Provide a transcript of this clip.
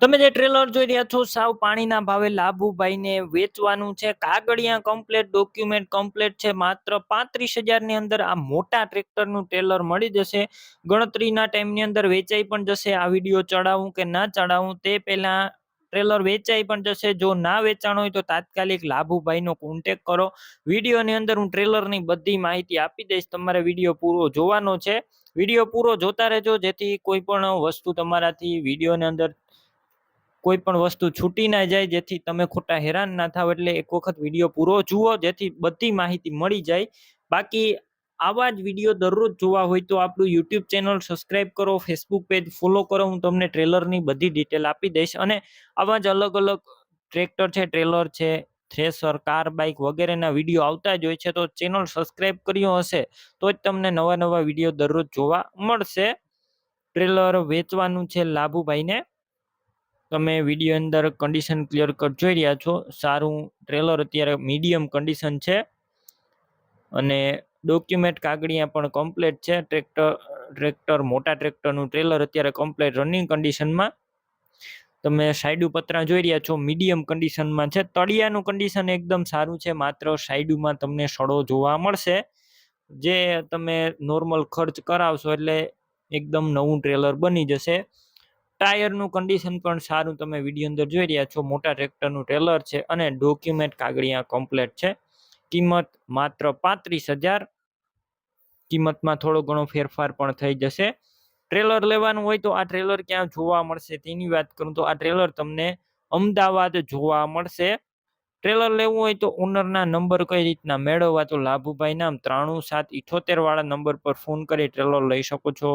તમે જે ટ્રેલર જોઈ રહ્યા છો, સાવ પાણીના ભાવે લાભુભાઈને વેચવાનું છે. કાગળિયા કમ્પ્લેટ ડોક્યુમેન્ટ કમ્પ્લેટ છે. માત્ર પાંત્રીસ હજારની અંદર આ મોટા ટ્રેક્ટરનું ટ્રેલર મળી જશે. ગણતરીના ટાઈમની અંદર વેચાઈ પણ જશે. આ વીડિયો ચડાવું કે ના ચડાવું તે પહેલાં ટ્રેલર વેચાઈ પણ જશે. જો ના વેચાણ હોય તો તાત્કાલિક લાભુભાઈનો કોન્ટેક કરો. વિડીયોની અંદર હું ટ્રેલરની બધી માહિતી આપી દઈશ. તમારે વીડિયો પૂરો જોવાનો છે. વીડિયો પૂરો જોતા રહેજો. જેથી કોઈ પણ વસ્તુ તમારાથી વિડીયોની અંદર કોઈ પણ વસ્તુ છૂટી ના જાય, જેથી તમે ખોટા હેરાન ના થાવ, એટલે એક વખત વીડિયો પૂરો જુઓ, જેથી બધી માહિતી મળી જાય. બાકી આવા જ વીડિયો દરરોજ જોવા હોય તો આપણું યુટ્યુબ ચેનલ સબસ્ક્રાઇબ કરો ફેસબુક પેજ ફોલો કરો, હું તમને ટ્રેલરની બધી ડિટેલ આપી દઈશ. અને આવા જ અલગ અલગ ટ્રેક્ટર છે ટ્રેલર છે થ્રેસર કાર બાઇક વગેરેના વીડિયો આવતા જ હોય છે, તો ચેનલ સબસ્ક્રાઇબ કર્યો હશે, તો જ તમને નવા નવા વીડિયો દરરોજ જોવા મળશે. ટ્રેલર વેચવાનું છે લાભુભાઈને. તમે વીડિયો અંદર કન્ડિશન ક્લિયર કટ જોઈ રહ્યા છો. સારું ટ્રેલર અત્યારે મીડિયમ કન્ડિશન છે. અને ડોક્યુમેન્ટ કાગળિયા પણ કમ્પ્લીટ છે. ટ્રેક્ટર ટ્રેક્ટર મોટા ટ્રેક્ટરનું ટ્રેલર અત્યારે કમ્પ્લીટ રનિંગ કન્ડિશનમાં તમે સાઈડુ પતરા જોઈ રહ્યા છો મીડિયમ કન્ડિશનમાં છે. તળિયાનું કન્ડિશન એકદમ સારું છે. માત્ર સાઈડુમાં તમને સડો જોવા મળશે. જે તમે નોર્મલ ખર્ચ કરાવશો એટલે એકદમ નવું ટ્રેલર બની જશે. ટાયરનું કન્ડિશન પણ સારું તમે વીડિયો અંદર જોઈ રહ્યા છો. મોટા ટ્રેક્ટરનું ટ્રેલર છે અને ડોક્યુમેન્ટ કાગળિયા કમ્પ્લેટ છે. કિંમત માત્ર પાંત્રીસ હજાર. કિંમતમાં થોડો ઘણો ફેરફાર પણ થઈ જશે. ટ્રેલર લેવાનું હોય તો આ ટ્રેલર ક્યાં જોવા મળશે તેની વાત કરું તો આ ટ્રેલર તમને અમદાવાદ જોવા મળશે. ટ્રેલર લેવું હોય તો ઓનરના નંબર કઈ રીતના મેળવવા તો લાભુભાઈ નામ ત્રાણું સાત ઇઠોતેર વાળા નંબર પર ફોન કરી ટ્રેલર લઈ શકો છો.